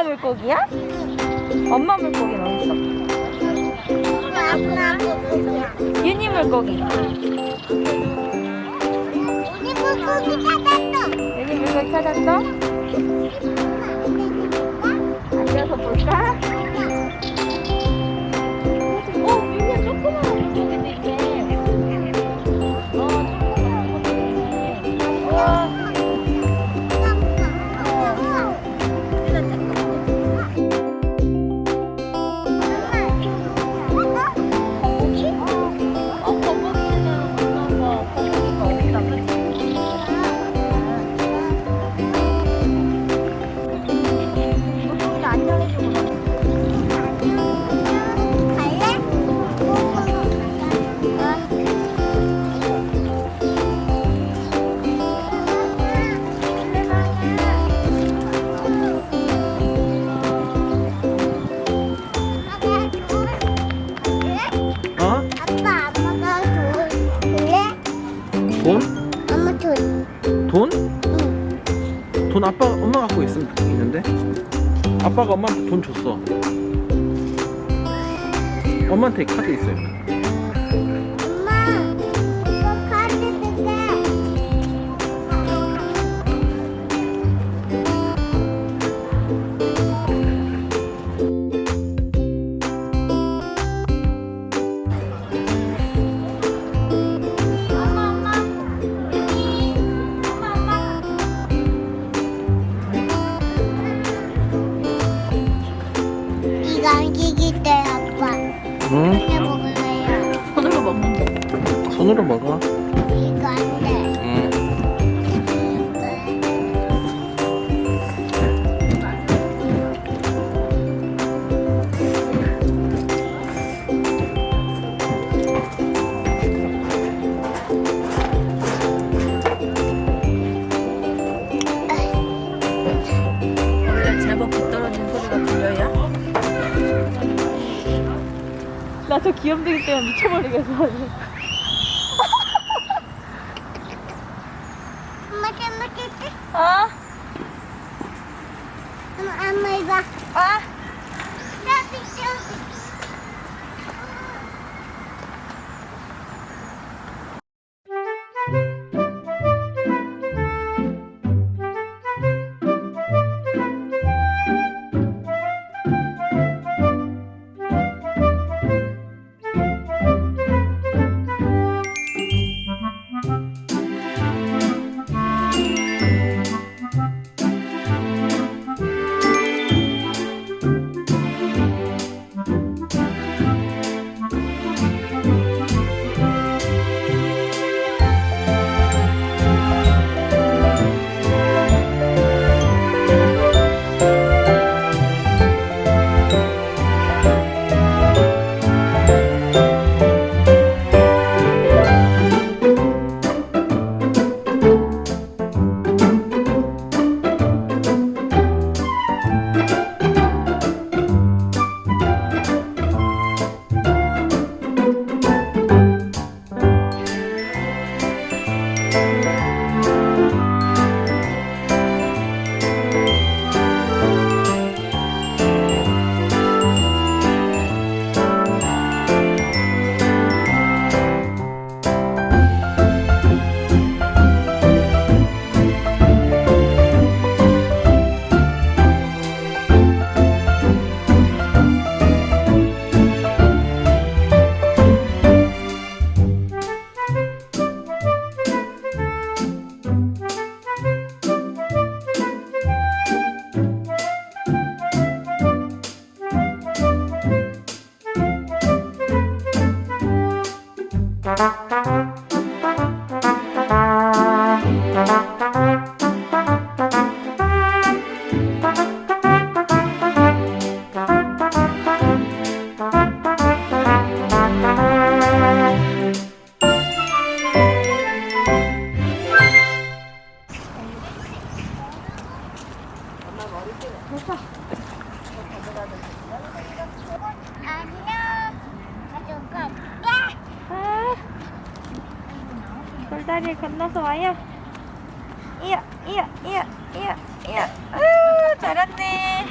엄마 물고기야? 엄마 물고기는 어딨어? 아빠 물고기야. 유니 물고기. 우리 물고기 찾았어. 유니 물고기 찾았어? 앉아서 볼까? 돈 아빠 엄마 갖고 있, 있는데? 아빠가 엄마한테 돈 줬어. 엄마한테 카드 있어요 손으로 먹어 이거 안 돼. 나 저 귀염둥이 때문에 미쳐버리겠어. 엄마 좀 먹을게. 어? 엄마 엄마 이거. 안 아, 돌다리를 건너서 와요. 이야, 이야, 이야, 이야, 이야. 아, 잘 왔네.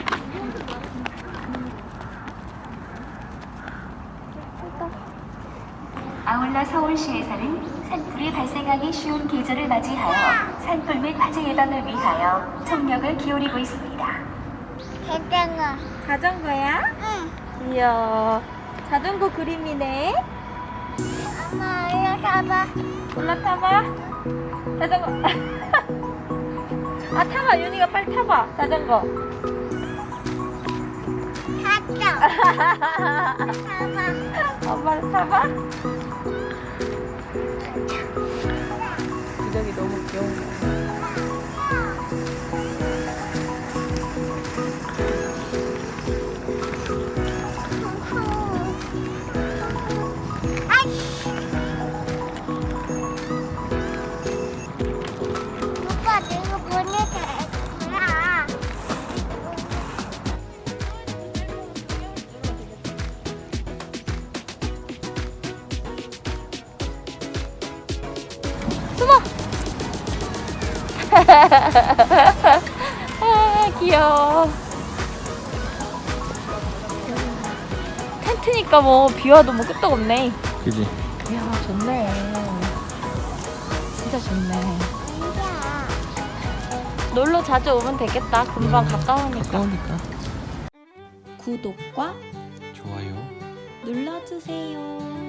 아울러 서울시에서는 산불이 발생하기 쉬운 계절을 맞이하여 산불 및 화재 예방을 위하여 총력을 기울이고 있습니다. 대장어. 자전거야? 응. 이야. 자전거 그림이네. 엄마, 잡아. 올라타봐. 자전거. 아 타봐. 윤이가 빨리 타봐. 자전거. 탔어. 잡아. 엄마를 타봐. 기적 숨어. 아 귀여워. 텐트니까 뭐 비 와도 뭐 끄떡 없네. 그지? 이야 좋네. 진짜 좋네. 놀러 자주 오면 되겠다. 금방 가까우니까. 가까우니까. 구독과 좋아요. 눌러주세요.